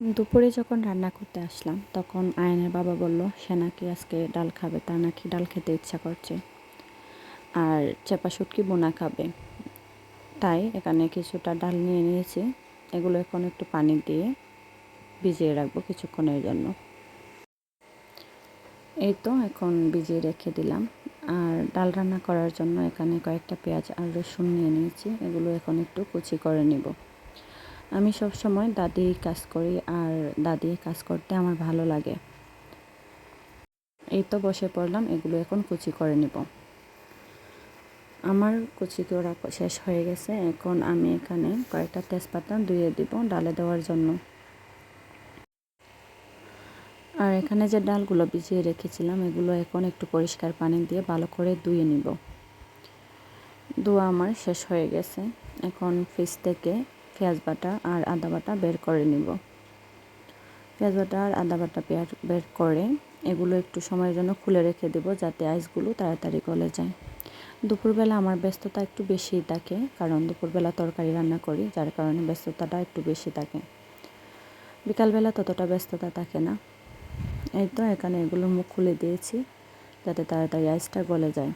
দুপুরে যখন রান্না করতে আসলাম, তখন আয়নের বাবা বলল, সে নাকি আজকে ডাল খাবে, তার নাকি ডাল খেতে ইচ্ছা করছে। আর চেপা শুটকি বোনা খাবে। তাই এখানে কিছুটা ডাল নিয়ে নিয়েছি। এগুলো এখন একটু পানি দিয়ে ভিজিয়ে রাখব কিছুক্ষণের জন্য। এই তো এখন ভিজিয়ে রেখে দিলাম। আর ডাল রান্না করার জন্য এখানে কয়েকটা পেঁয়াজ আর রসুন নিয়ে নিয়েছি। এগুলো এখন একটু কুচি করে নিব। আমি সব সময় দাদি কাজ করি আর দাদি কাজ করতে আমার ভালো লাগে। এই তো বসে পড়লাম, এগুলো এখন কুচি করে নিব। আমার কুচি করা শেষ হয়ে গেছে, এখন আমি এখানে কয়েকটা তেজপাতা ধুয়ে দিব ডালে দেওয়ার জন্য। আর এখানে যে ডালগুলো ভিজিয়ে রেখেছিলাম, এগুলো এখন একটু পরিষ্কার পানি দিয়ে ভালো করে ধুয়ে নিব। ধোয়া আমার শেষ হয়ে গেছে। এখন ফ্রিজ থেকে পেঁয়াজ বাটা আর আদা বাটা বের করে নিব। পেঁয়াজ বাটা আর আদা বাটা পেঁয়াজ বের করে এগুলো একটু সময়ের জন্য খুলে রেখে দেবো যাতে আইসগুলো তাড়াতাড়ি গলে যায়। দুপুরবেলা আমার ব্যস্ততা একটু বেশিই থাকে, কারণ দুপুরবেলা তরকারি রান্না করি, যার কারণে ব্যস্ততাটা একটু বেশি থাকে। বিকালবেলা ততটা ব্যস্ততা থাকে না। এই তো, এখানে এগুলো মুখ খুলে দিয়েছি, যাতে তাড়াতাড়ি আইসটা গলে যায়।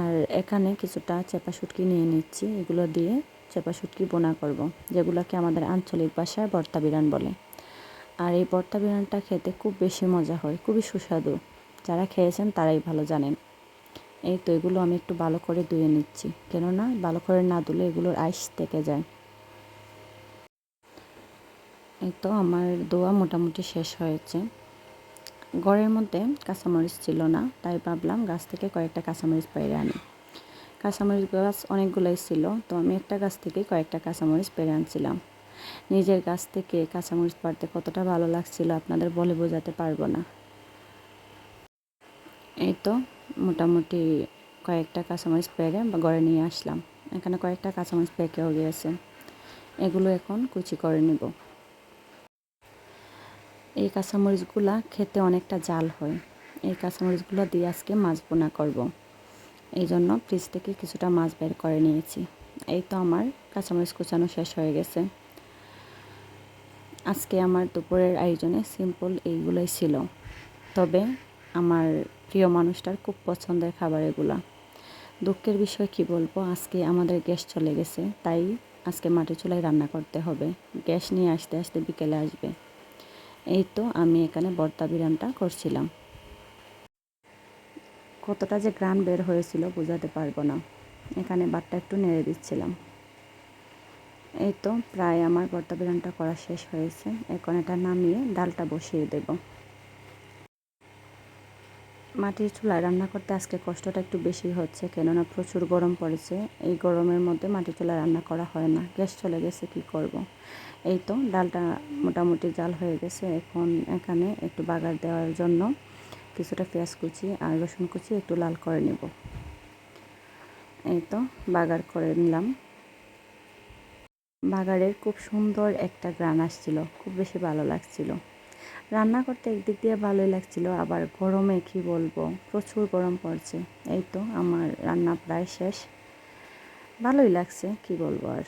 আর এখানে কিছুটা চেপা শুটকি নিয়ে নিচ্ছি, এগুলো দিয়ে চেপা শুটকি বোনা করব, যেগুলোকে আমাদের আঞ্চলিক ভাষায় ভর্তা বিরান বলে। আর এই ভর্তা বিরানটা খেতে খুব বেশি মজা হয়, খুবই সুস্বাদু। যারা খেয়েছেন তারাই ভালো জানেন। এই তো এগুলো আমি একটু ভালো করে ধুয়ে নিচ্ছি, কেননা ভালো করে না ধুলে এগুলোর আইস থেকে যায়। এই তো আমার দোয়া মোটামুটি শেষ হয়েছে। ঘরের মধ্যে কাঁচামরিচ ছিল না, তাই ভাবলাম গাছ থেকে কয়েকটা কাঁচামরিচ পেরে আনি। কাঁচামরিচ গাছ অনেকগুলোই ছিল, তো আমি একটা গাছ থেকে কয়েকটা কাঁচামরিচ পেরে আনছিলাম। নিজের গাছ থেকে কাঁচামরিচ পাড়তে কতটা ভালো লাগছিল আপনাদের বলে বোঝাতে পারব না। এই তো মোটামুটি কয়েকটা কাঁচামরিচ পেরে ঘরে নিয়ে আসলাম। এখানে কয়েকটা কাঁচামরিচ পেকেও গিয়েছে। এগুলো এখন কুচি করে নিব। এই কাঁচামরিচগুলা খেতে অনেকটা জাল হয়। এই কাঁচামরিচগুলো দিয়ে আজকে মাছ বোনা করব। এই জন্য ফ্রিজ থেকে কিছুটা মাছ বের করে নিয়েছি। এই তো আমার কাঁচামরিচ কুচানো শেষ হয়ে গেছে। আজকে আমার দুপুরের আয়োজনে সিম্পল এইগুলোই ছিল। তবে আমার প্রিয় মানুষটার খুব পছন্দের খাবার এগুলা। দুঃখের বিষয় কি বলব, আজকে আমাদের গ্যাস চলে গেছে, তাই আজকে মাটি চুলায় রান্না করতে হবে। গ্যাস নিয়ে আসতে আসতে বিকেলে আসবে। এই তো আমি এখানে বর্তা বিরামটা করছিলাম। কতটা যে গ্রান বের হয়েছিল বোঝাতে পারব না। এখানে বাটটা একটু নেড়ে দিচ্ছিলাম। এই তো প্রায় আমার বর্তা বিরানটা করা শেষ হয়েছে। এখন এটা নামিয়ে ডালটা বসিয়ে দেব। মাটির চুলায় রান্না করতে আজকে কষ্টটা একটু বেশি হচ্ছে, কেননা প্রচুর গরম পড়েছে। এই গরমের মধ্যে মাটির চুলায় রান্না করা হয় না। গ্যাস চলে গেছে, কি করব। এই তো ডালটা মোটামুটি জাল হয়ে গেছে। এখন এখানে একটু বাগার দেওয়ার জন্য কিছুটা পেঁয়াজ কুচি, আর রসুন কুচি একটু লাল করে নেব। এই তো, বাগার করে নিলাম। বাগারের খুব সুন্দর একটা গ্রান আসছিল, খুব বেশি ভালো লাগছিল। রান্না করতে একদিক দিয়ে ভালোই লাগছিল, আবার গরমে কি বলব, প্রচুর গরম পড়ছে। এই তো, আমার রান্না প্রায় শেষ। ভালোই লাগছে, কি বলব আর।